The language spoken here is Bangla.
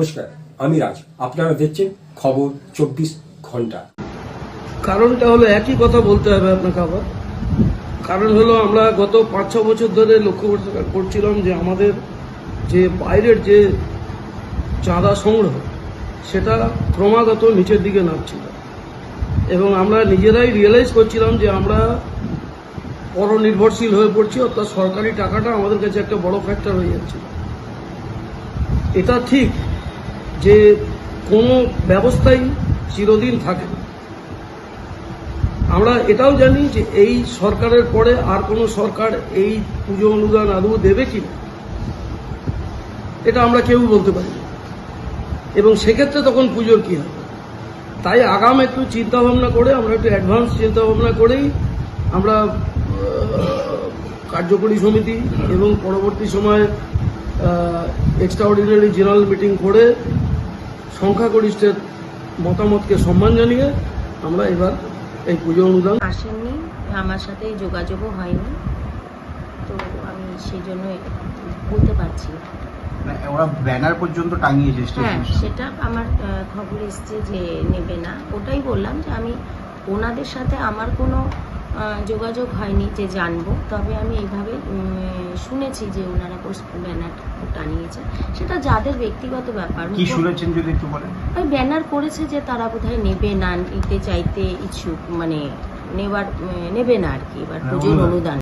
নমস্কার, আমি রাজ। আপনারা দেখছেন খবর চব্বিশ ঘণ্টা। কারণটা হলো একই কথা বলতে হবে আপনাকে আবার। কারণ হলো আমরা গত পাঁচ, ছ বছর ধরে লক্ষ্য করছিলাম যে আমাদের যে বাইরের যে চাঁদা সংগ্রহ, সেটা ক্রমাগত নিচের দিকে নামছিল। এবং আমরা নিজেরাই রিয়েলাইজ করছিলাম যে আমরা পরনির্ভরশীল হয়ে পড়ছি, অর্থাৎ সরকারি টাকাটা আমাদের কাছে একটা বড় ফ্যাক্টর হয়ে যাচ্ছে। এটা ঠিক যে কোনো ব্যবস্থাই চিরদিন থাকে আমরা এটাও জানি যে এই সরকারের পরে আর কোনো সরকার এই পুজো অনুদান আদৌ দেবে কি এটা আমরা কেউ বলতে পারি এবং সেক্ষেত্রে তখন পুজোর কি হবে? তাই আগাম একটু চিন্তা ভাবনা করে, আমরা একটু অ্যাডভান্স চিন্তা ভাবনা করেই আমরা কার্যকরী সমিতি এবং পরবর্তী সময়ে এক্সট্রা অর্ডিনারি জেনারেল মিটিং করে সংখ্যাগরিষ্ঠের মতামতকে সম্মান জানিয়ে আমরা এবার এই পুজো অনুদান আসেননি আমার সাথে যোগাযোগও হয়নি। তো আমি সেই জন্য বলতে পারছি ওরা ব্যানার পর্যন্ত টাঙিয়েছে হ্যাঁ সেটা আমার খবর এসছে যে নেবে না। ওটাই বললাম যে আমি ওনাদের সাথে আমার কোনো যোগাযোগ হয়নি যে জানব। তবে আমি এইভাবে শুনেছি যে ওনারা ব্যানার টানিয়েছে সেটা যাদের ব্যক্তিগত ব্যাপার কি শুনেছেন যদি একটু বলেন? ওই ব্যানার করেছে যে তারা বোধহয় নেবে না নিতে চাইতে ইচ্ছুক মানে নেবার নেবে না আর কি এবার পুজোর অনুদান। অনুদান।